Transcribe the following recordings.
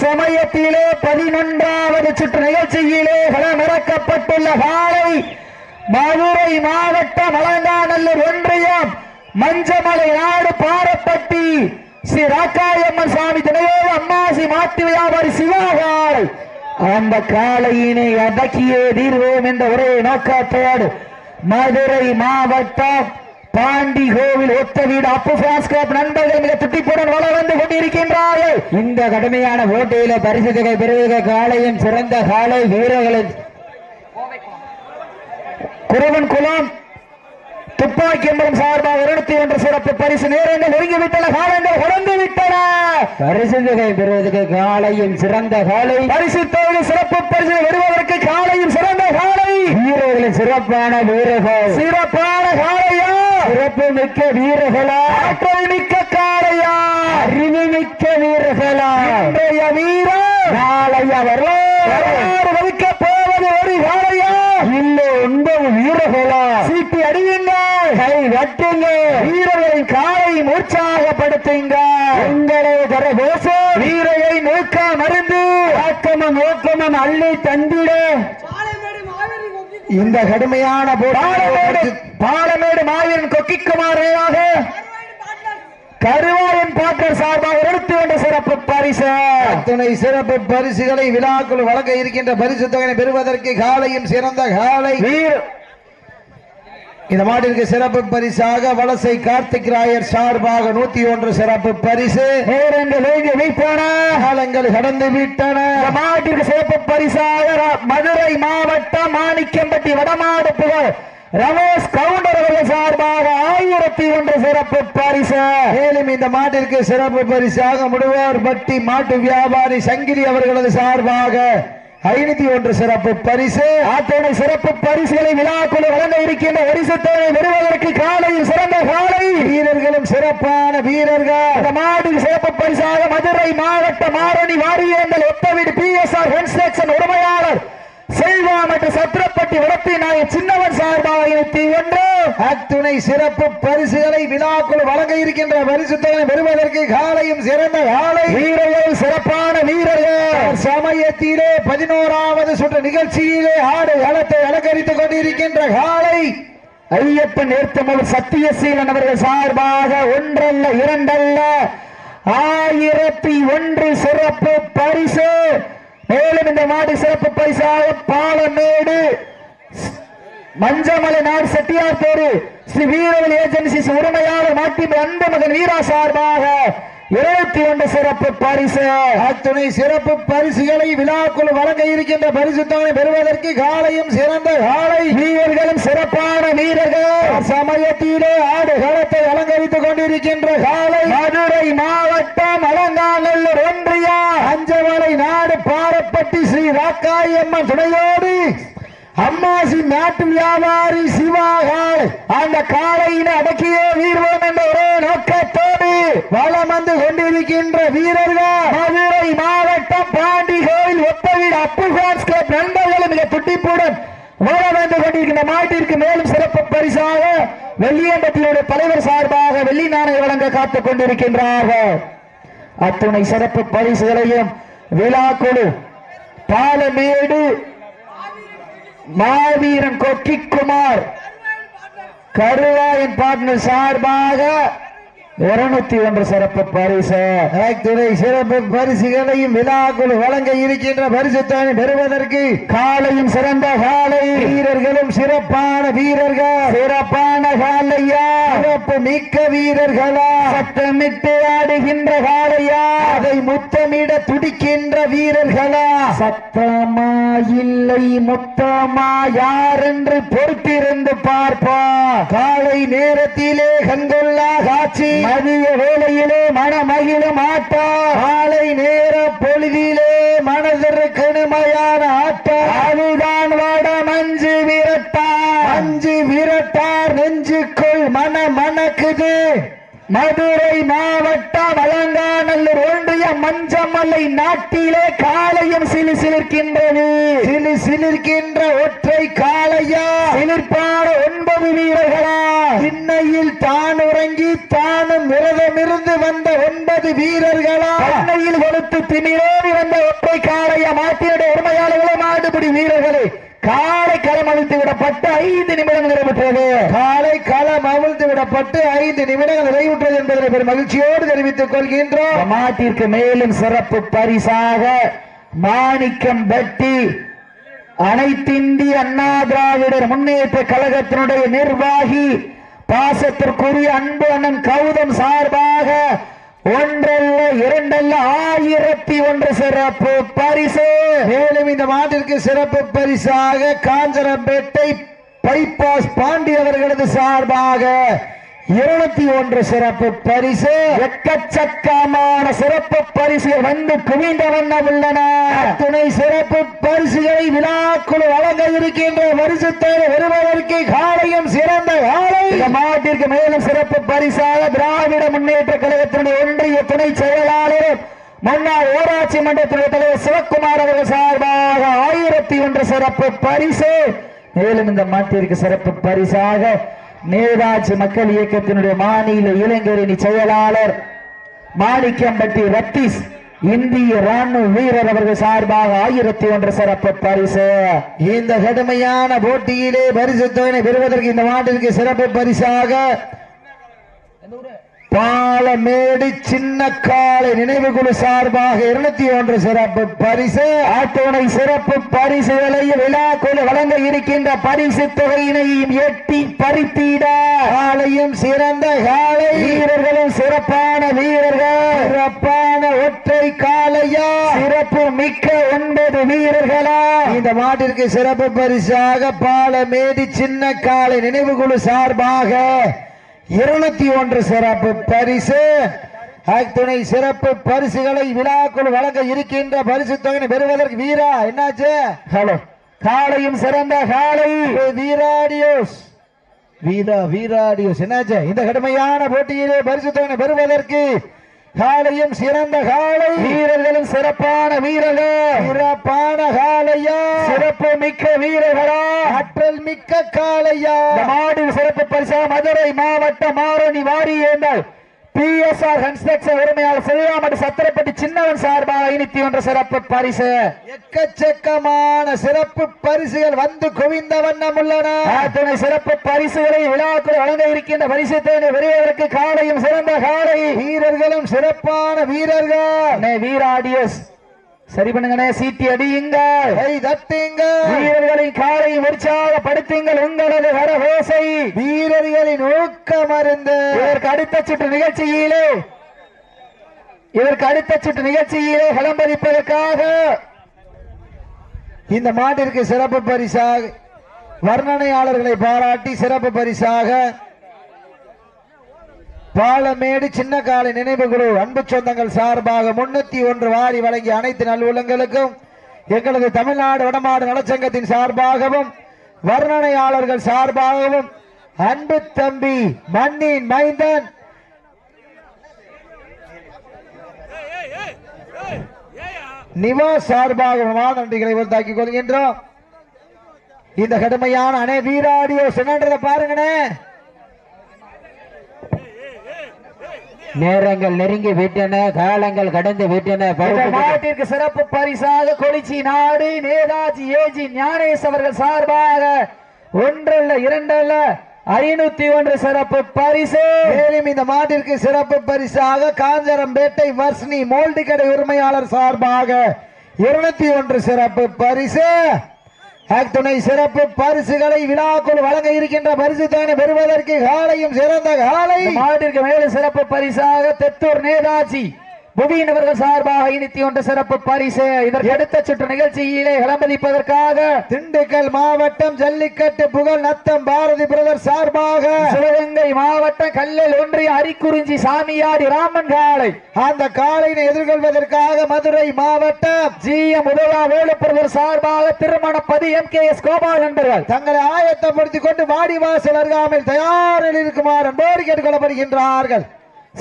சமயத்திலே பதினொன்றாவது சுற்று நிகழ்ச்சியிலே களமிறக்கப்பட்டுள்ள காலை மதுரை மாவட்டம் அலங்காநல்லூர் ஒன்றியம் மஞ்சமலை நாடு பாரப்பட்டி. ஸ்ரீ ராக்காயம்மன் சுவாமி துணையோடு அம்மாசி மாட்டு வியாபாரி சிவாகால் அந்த காலையினை அடக்கியே தீர்வோம் என்ற ஒரே நோக்கத்தோடு மதுரை மாவட்டம் பாண்டி கோவில் ஒத்த வீடு அப்பு பிரான்ஸ் நண்பர்கள் மிக துட்டிப்புடன் வள வந்து கொண்டிருக்கின்றார்கள். இந்த கடுமையான போட்டியில பரிசு தொகை பெறுவதற்கு காலையும் சிறந்த காலை வீரர்களின் குருவன் குலம். துப்பாக்கி என்பதும் சார்பாக இருநூத்தி ஒன்று சிறப்பு பரிசு நேரங்கள் நெருங்கி விட்டன காலங்கள் கடந்து விட்டன பரிசு தொகை பெறுவதற்கு காலையும் சிறந்த காலை. பரிசு தொகை சிறப்பு பரிசு பெறுவதற்கு காலையும் சிறந்த காலை. வீரர்களின் சிறப்பான வீரர்கள். சிறப்பான காலையா? சிறப்பு மிக்க வீரர்களா? ஆற்றல் மிக்க காளையா அறிவு மிக்க வீரர்களா? இன்றைய வீரர் நாளைய வரலாறு வகிக்க போவது ஒரு காளையா இல்லை ஒன்பது வீரர்களா? சீட்டி அடியுங்க கை வீரர்களின் காலை உற்சாகப்படுத்துங்க உங்களை வீரரை நோக்க மருந்து. ஆக்கமும் நோக்கமும் அள்ளி தந்திட. பாளையமேடு மாவேலி கொக்கி இந்த கடுமையான பாலமேடு பாலமேடு மாவீரன் கொக்கிக்குமாரையாக கருவாயன் பாட்னர் கருவாயன் பாட்டர் சார்பாக எடுத்து வந்த சிறப்பு பரிசு. அத்துணை சிறப்பு பரிசுகளை விழாக்குள் வழங்க இருக்கின்ற பரிசு தொகையை பெறுவதற்கு காலையும் சிறந்த காலை. வீர இந்த மாட்டிற்கு சிறப்பு பரிசாக வலசை கார்த்திக் ராயர் சார்பாக நூத்தி ஒன்று சிறப்பு பரிசு. காலங்கள் கடந்து விட்டன. மாட்டிற்கு சிறப்பு பரிசாக மதுரை மாவட்டம் மாணிக்கம்பட்டி வடமாடு புகழ் ரமேஷ் கவுண்டர் அவர்கள் சார்பாக ஆயிரத்தி ஒன்று சிறப்பு பரிசு. மேலும் இந்த மாட்டிற்கு சிறப்பு பரிசாக முடுவார் பட்டி மாட்டு வியாபாரி சங்கிலி அவர்களது சார்பாக ஐநூத்தி ஒன்று சிறப்பு பரிசு. ஆத்தோட சிறப்பு பரிசுகளை விழாக்குழு வழங்க இருக்கின்ற பரிசுத்தனை பெறுவதற்கு காலையில் சிறந்த காலை. வீரர்களும் சிறப்பான வீரர்கள். மாடு சிறப்பு பரிசாக மதுரை மாவட்ட மாரணி வாரியங்கள் Othaveedu P S R construction உரிமையாளர் செல்வா மற்றும் சத்திரப்பட்டி வளர்த்தி நாயக் சின்னவன் சார்பாக இருபத்தி ஒன்று அத்துணை சிறப்பு பரிசுகளை விழாக்குள் வழங்க இருக்கின்ற பரிசு தொகை பெறுவதற்கு காலையும் சிறந்த காலை. வீரர்கள் சிறப்பான வீரர்கள் சமயத்திலே பதினோராவது சுற்று நிகழ்ச்சியிலே ஆடு களத்தை அலங்கரித்துக் கொண்டிருக்கின்ற காலை. ஐயப்பன் நேர்த்தமிழ் சத்தியசீலன் அவர்கள் சார்பாக ஒன்றல்ல இரண்டல்ல. ஆயிரத்தி ஒன்று சிறப்பு பரிசு. மேலும் இந்த மாடு சிறப்பு பரிசாக பாலமேடு மஞ்சமலை நாடு செட்டியார் தேரு ஸ்ரீ வீரவல் ஏஜென்சி உரிமையாளர் மாட்டி அன்பு மகன் வீரா சார்பாக இருபத்தி ஒன்று சிறப்பு பரிசு. அத்துணை சிறப்பு பரிசுகளை விழாக்குள் வழங்க இருக்கின்ற பரிசு தொகை பெறுவதற்கு காலையும் சிறந்த காலை. வீரர்களும் சிறப்பான வீரர்கள். சமயத்திலே ஆடு களத்தை அலங்கரித்துக் கொண்டிருக்கின்ற காலை. மதுரை மாவட்டம் அலங்காநல்லூர் ஒன்றியா. அஞ்சமலை நாடு பாரப்பட்டி ஸ்ரீ ராக்காயம்மன் துணையோடு. அம்மாசி நாட்டு வியாபாரி சிவாகால் அந்த காளையினை அடக்கியே வீர்வோம் என்ற ஒரே நோக்கத்தோடு வலம் வந்து கொண்டிருக்கின்ற வீரர்கள் மதுரை மாவட்டம் பாண்டி கோயில் ஒப்பவீடு அப்பு கிளப் நண்பர்களும் மிக துட்டிப்புடன் ஓட வந்து கொண்டிருக்கின்ற மாட்டிற்கு மேலும் சிறப்பு பரிசாக வெள்ளியம்பட்டியுடைய தலைவர் சார்பாக வெள்ளி நாணய வழங்க காத்துக் கொண்டிருக்கின்றார்கள். அத்துணை சிறப்பு பரிசுகளையும் விழாக்குழு பாலமேடு மாவீரன் கொக்கிக்குமார். கருவாயன் பார்ட்னர் சார்பாக இருநூத்தி ஒன்று சிறப்பு பரிசு. சிறப்பு பரிசுகளையும் விழாக்குள் வழங்க இருக்கின்ற பரிசுத்தானை பெறுவதற்கு காலையும் சிறந்த காலை. வீரர்களும் சிறப்பான வீரர்கள். சிறப்பான காலையா. சிறப்பு மிக்க வீரர்களா. சத்தமிட்டு ஆடுகின்ற காலையா அதை முத்தமிட துடிக்கின்ற வீரர்களா? சத்தமா இல்லை முத்தமா யார் என்று பொறுத்திருந்து பார்ப்பா. காலை நேரத்திலே கண்கொள்ளா காட்சி. மதிய வேளையிலே மனமகிழும் ஆட்டா. காலை நேர பொழுதிலே மனதிற்கு இனிமையான ஆட்டம் அதுதான் வட மஞ்சு விரட்டா. அஞ்சு விரட்டார் நெஞ்சுக்குள் மன மணக்குது. மதுரை மாவட்டம் அலங்காநல்லூர் ஒன்றியம் மஞ்சமலை நாட்டிலே காளையும் சிலு சிலிர்க்கின்றது சிலு சிலிர்க்கின்ற ஒற்றை காளையா? சிலிர்ப்பான ஒன்பது வீரர்களா? திண்ணையில் தான் உறங்கி தானும் விரதமிருந்து வந்த ஒன்பது வீரர்களா? பண்ணையில் கொடுத்து திமிரோடி வந்த ஒற்றை காளைய? மாட்டினுடைய உரிமையாளர்களே மாடுபிடி வீரர்களே. காலை களம் அழித்து விடப்பட்டு ஐந்து நிமிடங்கள் நிறைவேற்றது காலை விடப்பட்டு ஐந்து நிமிடங்கள் நிறைவுற்றது என்பதை பெரும் மகிழ்ச்சியோடு தெரிவித்துக் கொள்கின்றோம். மாட்டிற்கு மேலும் சிறப்பு பரிசாக மாணிக்கம் பட்டி அனைத்திந்திய அண்ணா திராவிடர் முன்னேற்ற கழகத்தினுடைய நிர்வாகி பாசத்திற்குரிய அன்பு அண்ணன் கௌதம் சார்பாக ஒன்றல்ல இரண்டல்ல ஆயிரத்தி ஒன்று சிறப்பு பரிசு. மேலும் இந்த மாட்டிற்கு சிறப்பு பரிசாக காஞ்சரம்பேட்டை பைபாஸ் பாண்டி அவர்களது சார்பாக இருநூத்தி ஒன்று சிறப்பு பரிசு. எக்கச்சக்கமான சிறப்பு பரிசுகள் வந்து குவிந்த வண்ணம் உள்ளன. துணை சிறப்பு பரிசுகளை விழாக்குழு வழங்க இருக்கின்ற பரிசுத்தை வருவதற்கு காலையும் சிறந்த காலை. இந்த மாட்டிற்கு மேலும் சிறப்பு பரிசாக திராவிட முன்னேற்ற கழகத்தினுடைய ஒன்றிய துணை செயலாளர் முன்னாள் ஊராட்சி மன்றத்தினுடைய தலைவர் சிவக்குமார் அவர்கள் சார்பாக ஆயிரத்தி ஒன்று சிறப்பு பரிசு. மேலும் இந்த மாட்டிற்கு சிறப்பு பரிசாக நேதாஜி மக்கள் இயக்கத்தினுடைய மாநில இளைஞரணி செயலாளர் மாணிக்கம்பட்டி ரத்தீஸ் இந்திய ராணுவ வீரர் அவர்கள் சார்பாக ஆயிரத்தி ஒன்று சிறப்பு பரிசு. இந்த கடுமையான போட்டியிலே பரிசு தொகை பெறுவதற்கு இந்த மாட்டிற்கு சிறப்பு பரிசாக பாலமேடு சின்ன காலை நினைவு குழு சார்பாக இருநூத்தி ஒன்று சிறப்பு பரிசு ஆட்டோனை சிறப்பு பரிசுகளை குழு வழங்க இருக்கின்ற பரிசு தொகையினையும் எட்டி பறித்திட. காலையும் சிறந்த காலை. வீரர்களும் சிறப்பான வீரர்கள். சிறப்பான ஒற்றை காலையா? சிறப்பு மிக்க ஒன்பது வீரர்களா? இந்த மாட்டிற்கு சிறப்பு பரிசாக பாலமேடு சின்ன காலை நினைவு குழு சார்பாக இருநூத்தி ஒன்று சிறப்பு பரிசு. துணை சிறப்பு பரிசுகளை விழாக்குழு வழங்க இருக்கின்ற பரிசு தொகை பெறுவதற்கு வீரா என்னாச்சு? ஹலோ. காலையும் சிறந்த காலை வீராடியோஸ். வீரா வீராடியோஸ். என்னாச்சு? இந்த கடுமையான போட்டியிலே பரிசு தொகை பெறுவதற்கு காலையும் சிறந்த காலை வீரர்களும் சிறப்பான வீரர்கள். சிறப்பான காலையா சிறப்பு மிக்க வீரர்களா. ஆற்றல் மிக்க காளையா. இந்த மாடு சிறப்பு பரிசா மதுரை மாவட்ட மாரணி வாரியேந்தால் பி எஸ் ஆர் கன்ஸ்ட்ரக்ஷன் உரிமையாளர் சிவகாமட்டு சத்திரப்பட்டி சின்னவன் சார்பாக ஐநூத்தி ஒன்று சிறப்பு பரிசு. எக்கச்சக்கமான சிறப்பு பரிசுகள் வந்து குவிந்த வண்ணம் உள்ளன. சிறப்பு பரிசுகளை விழாக்குள் வழங்க இருக்கின்ற பரிசு தேனை பெறுவதற்கு காலையும் சிறந்த காலை. வீரர்களும் சிறப்பான வீரர்கள். வீராடியஸ். சரி பண்ணுங்கண்ணே சீட்டி அடியுங்கள் கை தட்டுங்க. வீரர்களின் காலை உற்சாகப்படுத்துங்கள் உங்களது வரவேசை. வீரர்களின் ஊக்கம் அருந்து இதற்கு அடுத்த சுற்று நிகழ்ச்சியிலே இதற்கு அடுத்த சுற்று நிகழ்ச்சியிலே களம்பதிப்பதற்காக இந்த மாட்டிற்கு சிறப்பு பரிசாக வர்ணனையாளர்களை பாராட்டி சிறப்பு பரிசாக பாலமேடு சின்ன காலை நினைவு குழு அன்பு சொந்தங்கள் சார்பாக முன்னூத்தி ஒன்று வாரி வழங்கிய அனைத்து நல்லுள்ளங்களுக்கும் எங்களது தமிழ்நாடு வடமாடு நலச்சங்கத்தின் சார்பாகவும் வர்ணனையாளர்கள் சார்பாகவும் அன்பு தம்பி மண்ணின் மைந்தன். நிவாஸ் சார்பாக நன்றிகளை உருத்தாக்கிக் கொள்கின்றோம். இந்த கடுமையான அணை வீராடியோ என்னன்றதை பாருங்கண்ணே நேரங்கள் நெருங்கி விட்டன காலங்கள் கடந்து விட்டன மாட்டிற்கு சிறப்பு பரிசாக கொளிச்சி நாடு நேதாஜி ஏஜி ஞானேஷ் அவர்கள் சார்பாக ஒன்றல்ல இரண்டல்ல ஐநூத்தி ஒன்று சிறப்பு பரிசு. மேலும் இந்த மாட்டிற்கு சிறப்பு பரிசாக காஞ்சரம்பேட்டை வர்ஷினி மோல்டி கடை உரிமையாளர் சார்பாக இருநூத்தி ஒன்று சிறப்பு பரிசு. துணை சிறப்பு பரிசுகளை விழாக்குள் வழங்க இருக்கின்ற பரிசு தானே பெறுவதற்கு காலையும் சிறந்த காலை. இந்த மாட்டிற்கு மேலும் சிறப்பு பரிசாக தெத்தூர் நேதாஜி. புவியினவர்கள் சார்பாக ஐநூத்தி ஒன்று சிறப்பு பரிசு. இதற்கு அடுத்த சுற்று நிகழ்ச்சியிலே களம்பதிப்பதற்காக திண்டுக்கல் மாவட்டம் ஜல்லிக்கட்டு புகழ் நத்தம் பாரதி பிரதர் சார்பாக சிவகங்கை மாவட்டம் கல்லல் ஒன்றிய அரிக்குறிஞ்சி சாமியாடி ராமன் காலை அந்த காலையினை எதிர்கொள்வதற்காக மதுரை மாவட்டம் ஜி. எம். உதவா வேலுப்பிரதர் சார்பாக திருமணப்பதி எம். கே. எஸ். கோபால் நண்பர்கள் தங்களை ஆயத்தப்படுத்திக் கொண்டு வாடிவாசல் அருகாமையில் தயாரில் இருக்குமாறு அன்போடு கேட்டுக்கொள்ளப்படுகின்றார்கள்.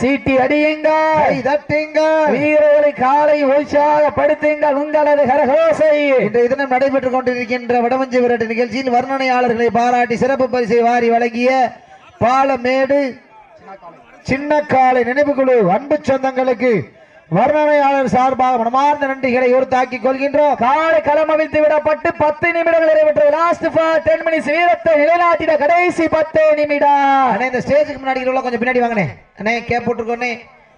சீட்டி அடியுங்கள். தட்டுங்கள். வீரர்களை காலை உற்சாகப்படுத்துங்கள். உங்களது கரகோசை. இன்றைய தினம் நடைபெற்றுக் கொண்டிருக்கின்ற வடமஞ்சி விரட்டு நிகழ்ச்சியில் வர்ணனையாளர்களை பாராட்டி சிறப்பு பரிசை வாரி வழங்கிய பாலமேடு சின்னக்காலை நினைவுக்குழு அன்பு சொந்தங்களுக்கு வர்ணனையாளர் சார்பாக மனமார்ந்த நன்றிகளை உறுத்தாக்கிக் கொள்கின்றோம். காலை களம் அவிழ்த்து விடப்பட்டு பத்து நிமிடங்கள் நிறைவேற்ற லாஸ்ட் டென் மினிட்ஸ் வீரத்தை நிலைநாட்டின கடைசி பத்து நிமிடம். அண்ணே இந்த ஸ்டேஜுக்கு முன்னாடி உள்ள கொஞ்சம் பின்னாடி வாங்கனே அண்ணே கேப் போட்டுருக்கோண்ணே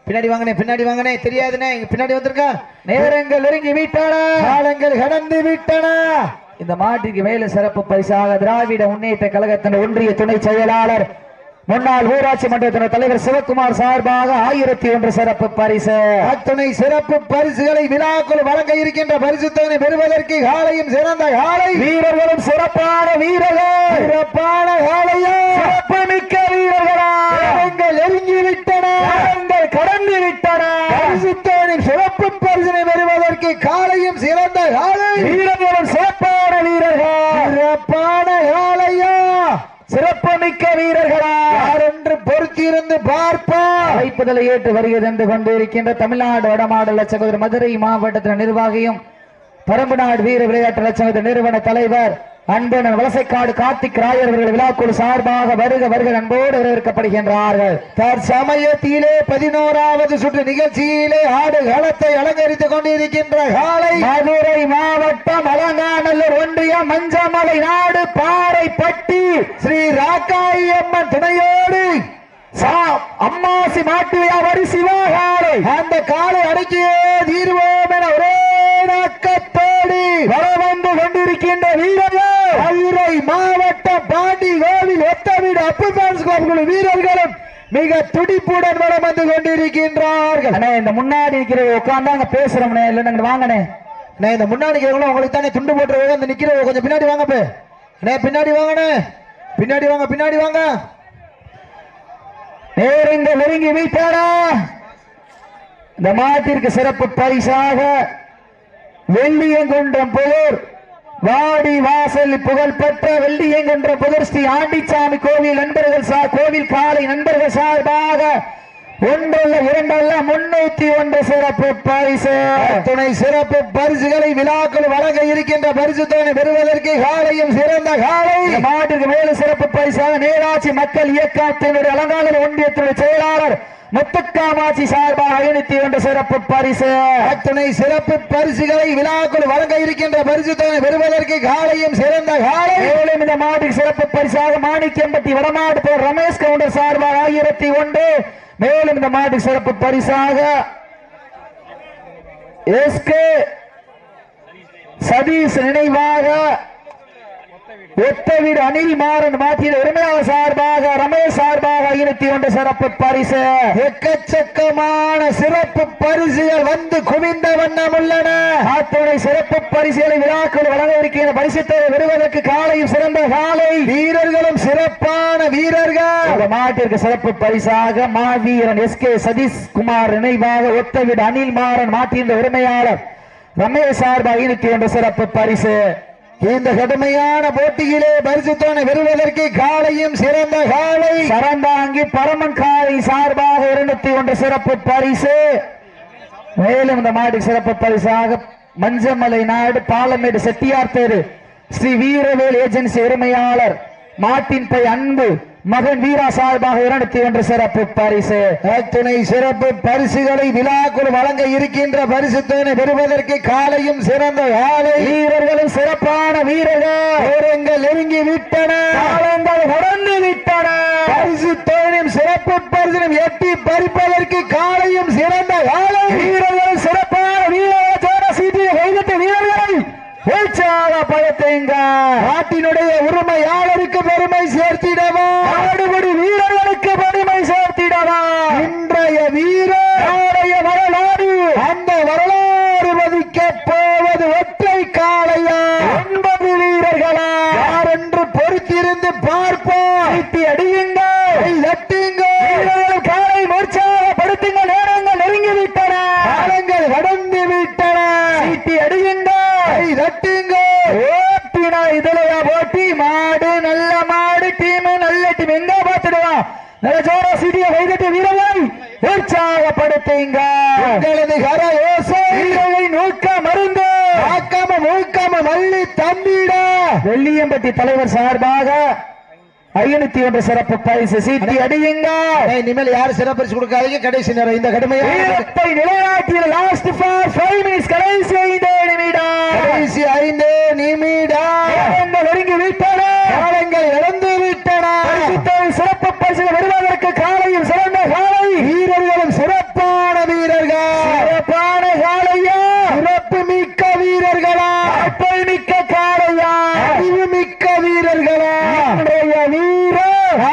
பின்னாடி வாங்கனே பின்னாடி வாங்கனே தெரியாதுண்ணே இங்க பின்னாடி வந்திருக்கா? நேரங்கள் நெருங்கி விட்டன. காலங்கள் கடந்து விட்டன. இந்த மாட்டிற்கு மேல சிறப்பு பரிசாக திராவிட முன்னேற்ற கழகத்தின் ஒன்றிய துணை செயலாளர் முன்னாள் ஊராட்சி மன்றத்தின் தலைவர் சிவகுமார் சார்பாக ஆயிரத்தி ஒன்று சிறப்பு பரிசு. அத்துணை சிறப்பு பரிசுகளை விழாக்குள் வழங்க இருக்கின்ற பரிசு தொகை பெறுவதற்கு காலையும் சிறந்த காலை. வீரர்களும் சிறப்பான வீரர்கள். சிறப்பான காலையா. சிறப்பு மிக்க வீரர்களா. நெருங்கி விட்டன கடந்து விட்டன பரிசு தொகை சிறப்பு பரிசினை பெறுவதற்கு காலையும் சிறந்த காலை. வீரர்களும் சிறப்பான வீரர்கள். சிறப்பான காலையா. சிறப்பு மிக்க வீரர்களா. அழைப்புதலை ஏற்று வருகை தந்து கொண்டிருக்கின்ற தமிழ்நாடு வடமாடல சகோதரர் மதுரை மாவட்டத்தின் நிர்வாகியும் பரம்புநாடு வீர விளையாட்டு லட்சங்கத்தின் நிறுவன தலைவர் அன்பனன் வலசைக்காடு கார்த்திக் ராயர் அவர்கள் விழாக்குழு சார்பாக வருக வருக அன்போடு வரவேற்கப்படுகின்றார்கள். தற்சமயத்திலே பதினோராவது சுற்று நிகழ்ச்சியிலே ஆடு களத்தை அலங்கரித்துக் கொண்டிருக்கின்ற காலை மதுரை மாவட்டம் அலங்காநல்லூர் ஒன்றியம் மஞ்சமலை நாடு பாறைப்பட்டி ஸ்ரீ ராக்காயி அம்மன் துணையோடு அம்மாசி மாட்டு வியாபாரி சிவகாலை. அந்த காலை அடக்கியே தீர்வோம் என ஒரே நோக்கத்தோடு வளம் வந்து கொண்டிருக்கின்ற வீரர்கள். மதுரை மாவட்டம் பாண்டி கோவில் ஒத்தவீடு அப்பு ஃபேன்ஸ் கிளப் வீரர்களும் மிக துடிப்புடன் வளம் வந்து கொண்டிருக்கின்றார்கள். அண்ணே இந்த முன்னாடி இருக்கிற உட்கார்ந்து அங்க பேசுறோம்னே இல்ல நாங்க வாங்கண்ணே. அண்ணே இந்த முன்னாடி இருக்கிறவங்களும் உங்களுக்கு தானே துண்டு போட்டு அந்த நிக்கிறவங்க கொஞ்சம் பின்னாடி வாங்க பே அண்ணே பின்னாடி வாங்கண்ணே. பின்னாடி வாங்க பின்னாடி வாங்க. நேருங்க நெருங்கி வீட்டாரா? இந்த மாட்டிற்கு சிறப்பு பரிசாக வெள்ளியங்குன்றம் புதூர் வாடி வாசல் புகழ்பெற்ற வெள்ளியங்குன்ற புதூர் ஸ்ரீ ஆண்டிச்சாமி கோவில் நண்பர்கள் கோவில் காலை நண்பர்கள் சார்பாக ஒன்றல்ல இரண்டல்ல முன்னூத்தி ஒன்று சிறப்பு பரிசு. துணை சிறப்பு பரிசுகளை விழாக்கள் வழங்க இருக்கின்ற பரிசு தொகை பெறுவதற்கு காலையும் சிறந்த காலை. மாட்டிற்கு மேலும் சிறப்பு பரிசாக நேராட்சி மக்கள் இயக்கத்தினுடைய அலங்காநல்லூர் ஒன்றியத்தினுடைய செயலாளர் முத்துக்காமாட்சி சார்பாக ஐநூத்தி ஒன்று சிறப்பு பரிசு. அத்துணை சிறப்பு பரிசுகளை விழாக்கள் வழங்க இருக்கின்ற பரிசு தொகை பெறுவதற்கு காலையும் சிறந்த காலை. மேலும் இந்த மாட்டுக்கு சிறப்பு பரிசாக மாணிக்கம்பட்டி வடமாடு ரமேஷ் கவுண்டர் சார்பாக ஆயிரத்தி ஒன்று மேலும் இந்த மாட்டு சிறப்பு பரிசாக எஸ்கே சதீஷ் நினைவாக ஒத்த வீடு அனில் மாறன் மாத்திய உரிமையாளர் சார்பாக ரமேஷ் சார்பாக ஐநூத்தி ஒன்று சிறப்பு பரிசு. எக்கச்சக்கமான சிறப்பு பரிசுகள் வந்து குவிந்த வண்ணம் உள்ளன. அத்துணை சிறப்பு பரிசுகளை விழாக்கள் வழங்க இருக்கின்ற பரிசுத்தை வருவதற்கு காலையும் சிறந்த காலை. வீரர்களும் சிறப்பான வீரர்கள். மாட்டிற்கு சிறப்பு பரிசாக மாவீரன் எஸ் கே சதீஷ் குமார் நினைவாக ஒத்தவிட அனில் மாறன் மாட்டின் உரிமையாளர் ரமேஷ் சார்பாக ஐநூத்தி ஒன்று சிறப்பு பரிசு. இந்த கடுமையான போட்டியிலே பரிசுத்தோனை பெறுவதற்கு காலையும் சிறந்த காலை. சரந்தாங்கி பரமன் காலை சார்பாக இருநூத்தி ஒன்று சிறப்பு பரிசு. மேலும் இந்த மாடு சிறப்பு பரிசாக மஞ்சமலை நாடு பாலமேடு செட்டியார் தேரு ஸ்ரீ வீரவேல் ஏஜென்சி உரிமையாளர் மாட்டின் பை அன்பு மகன் வீரா சார்பாக இருநூத்தி ஒன்று சிறப்பு பரிசு. அத்துணை சிறப்பு பரிசுகளை விழாக்குள் வழங்க இருக்கின்ற பரிசு தொகை பெறுவதற்கு காலையும் சிறந்த காலை வீரர்களும் சிறப்பான வீரர்கள். நெருங்கி விட்டன. காலங்கள் கடந்து விட்டன. பரிசு தொகையும் சிறப்பு பரிசிலும் எட்டி பறிப்பதற்கு காலையும் சிறந்த காலை வீரர்கள் சிறப்பான வீரர் சீட்டிய கைதட்ட வீரர்கள் உற்சாகப்படுத்துங்க நாட்டினுடைய உரிமையாளருக்கு பெருமை சேர்த்திடவா நாடுபடி வீரர்களுக்கு பெருமை சேர்த்திடவா இன்றைய வீரர் நாளைய வரலாறு அந்த வரலாறு மதிக்க போவது ஒற்றை காளையா ஒன்பது வீரர்களா யார் என்று பொறுத்திருந்து பார்ப்போம் சீட்டி அடியுங்க கை தட்டுங்க வீரர்கள் காலை உற்சாகப்படுத்துங்க நேரங்கள் நெருங்கி விட்டன காலங்கள் கடந்து விட்டன சீட்டி அடியுங்க கை தட்டுங்க ஓட்டினா இதுலயா போட்டி மாடு நல்ல மாடு டீம் நல்ல டீம் எங்க பார்த்துடுவான் நல்ல ஜோரா சீட்டிய கைதட்டு வீரர்கள் தம்பிடா வெள்ளியம்பட்டி தலைவர் சார்பாக ஒன்று சிறப்பு பரிசு சீட்டி அடியுங்க இனிமேல் யாரும் சிறப்பரிசு கொடுக்காதீங்க? கடைசி நேரம் இந்த வீரத்தை நிலைநாட்டிய லாஸ்ட் ஃபார் ஃபைவ் மினிட்ஸ் கடைசி ஐந்து நிமிடம். கடைசி ஐந்து நிமிடம். நெருங்கி விட்டன. காலங்கள் இழந்து விட்டன. சிறப்பு பரிசு வருவதற்கு காலையும் சிறந்த காலை. வீரர்களும் சிறப்பான வீரர்கள் சிறப்பான காலையா சிறப்பு மிக்க வீரர்களா அப்பல் மிக்க காலையா அறிவு மிக்க வீரர்களா இன்றைய வீர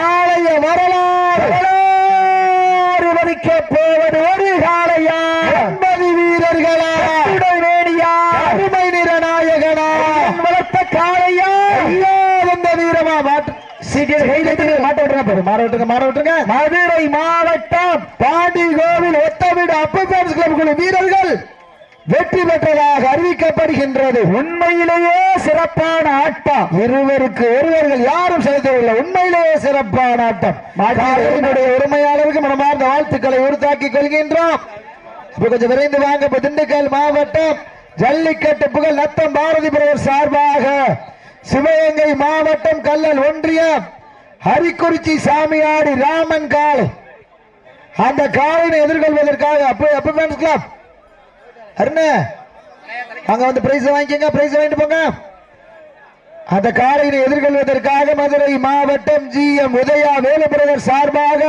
ஆலய வரலாறு வரலாறு வதிக்க போவது ஒரு காலையா ஒன்பது வீரர்களா உடல் வேணியா அருமை நிறநாயகனா வளர்த்த காலையா ஐயா வந்த வீரமா மாட்டு சீக்கிரம் கைதட்டி மாட்ட விட்டுருங்க பாரு, மாற விட்டுருங்க மாற விட்டுருங்க மதுரை மாவட்டம் பாண்டி கோவில் ஒத்தவிடு கிளப் குழு வீரர்கள் வெற்றி பெற்றதாக அறிவிக்கப்படுகின்றது. உண்மையிலேயே சிறப்பான ஆட்டம். இருவருக்கு ஒருவர்கள் யாரும் செலுத்தவில்லை. உண்மையிலேயே சிறப்பான ஆட்டம். உரிமையாளருக்கு மனமார்ந்த வாழ்த்துக்களை உறுத்தாக்கிக் கொள்கின்றோம். கொஞ்சம் விரைந்து வாங்க திண்டுக்கல் மாவட்டம் ஜல்லிக்கட்டு புகழ் நத்தம் பாரதி பிரதர் சார்பாக சிவகங்கை மாவட்டம் கல்லல் ஒன்றியம் ஹரிக்குறிச்சி சாமியாடி ராமன் காலை அந்த காலையை எதிர்கொள்வதற்காக அப்போ அப்போ ஃபேன்ஸ் கிளப் அருணே அங்க வந்து பிரைஸ் வாங்கிக்கங்க பிரைஸ் வாங்கிட்டு போங்க. அந்த காளையினை எதிர்கொள்வதற்காக மதுரை மாவட்டம் ஜி எம் உதயா வேலுபிரதர் சார்பாக